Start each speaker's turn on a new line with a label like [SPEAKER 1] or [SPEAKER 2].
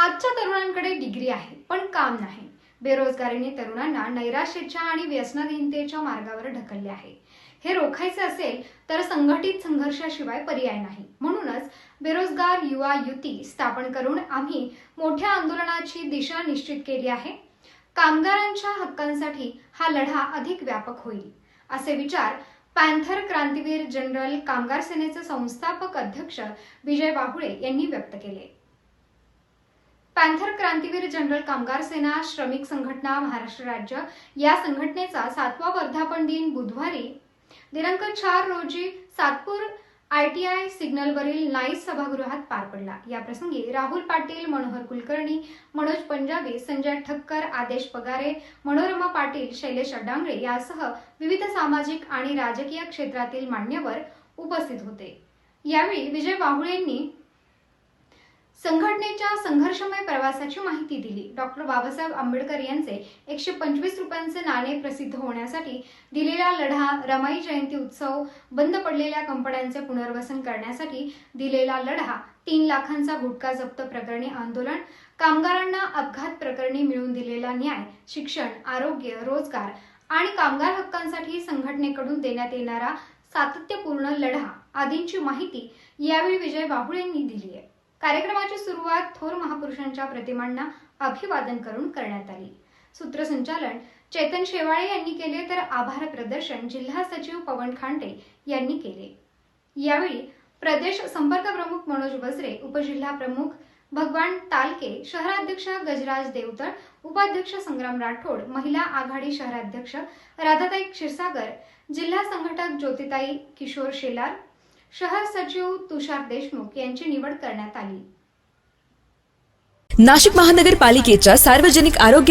[SPEAKER 1] आजच्या तरुणांकडे डिग्री आहे पण काम नाही. बेरोजगारीने तरुणांना नैराश्याच्या आणि व्यसनहीनतेच्या मार्गावर ढकलले आहे. हे रोखायचे असेल तर संघटित संघर्षाशिवाय पर्याय नाही. म्हणूनच बेरोजगार युवा युती स्थापन करून आम्ही मोठ्या आंदोलनाची दिशा निश्चित केली आहे. कामगारांच्या हक्कांसाठी हा लढा अधिक व्यापक होईल असे विचार पॅन्थर क्रांतीवीर जनरल कामगार सेनेचे संस्थापक अध्यक्ष विजय बाहुळे यांनी व्यक्त केले. पॅन्थर क्रांतीवीर जनरल कामगार सेना श्रमिक संघटना महाराष्ट्र राज्य या संघटनेचा सातवा वर्धापन दिन बुधवारी दिनांक चार रोजी सातपूर आयटीआय सिग्नलवरील नाईस सभागृहात पार पडला. याप्रसंगी राहुल पाटील मनोहर कुलकर्णी मनोज पंजाबी संजय ठक्कर आदेश पगारे मनोरमा पाटील शैलेश अडांगळे यासह विविध सामाजिक आणि राजकीय क्षेत्रातील मान्यवर उपस्थित होते. यावेळी विजय बाहुळे यांनी संघटनेच्या संघर्षमय प्रवासाची माहिती दिली. डॉक्टर बाबासाहेब आंबेडकर यांचे एकशे पंचवीस रुपयांचे नाणे प्रसिद्ध होण्यासाठी दिलेला लढा रमाई जयंती उत्सव बंद पडलेल्या कंपन्यांचे पुनर्वसन करण्यासाठी दिलेला लढा तीन लाखांचा गुटखा जप्त प्रकरणी आंदोलन कामगारांना अपघात प्रकरणी मिळून दिलेला न्याय शिक्षण आरोग्य रोजगार आणि कामगार हक्कांसाठी संघटनेकडून देण्यात येणारा सातत्यपूर्ण लढा आदींची माहिती यावेळी विजय बाहुळ यांनी दिली आहे. कार्यक्रमाची सुरुवात थोर महापुरुषांच्या प्रतिमांना अभिवादन करून करण्यात आली. सूत्रसंचालन चेतन शेवाळे यांनी केले तर आभार प्रदर्शन जिल्हा सचिव पवन खांडे यांनी केले. यावेळी प्रदेश संपर्क प्रमुख मनोज वसरे उपजिल्हा प्रमुख भगवान तालके शहराध्यक्ष गजराज देवतळ उपाध्यक्ष संग्राम राठोड महिला आघाडी शहराध्यक्ष राधाताई क्षीरसागर जिल्हा संघटक ज्योतिताई किशोर शेलार शहर सचिव तुषार देशमुख यांची निवड करण्यात आली.
[SPEAKER 2] नाशिक महानगरपालिकेच्या सार्वजनिक आरोग्य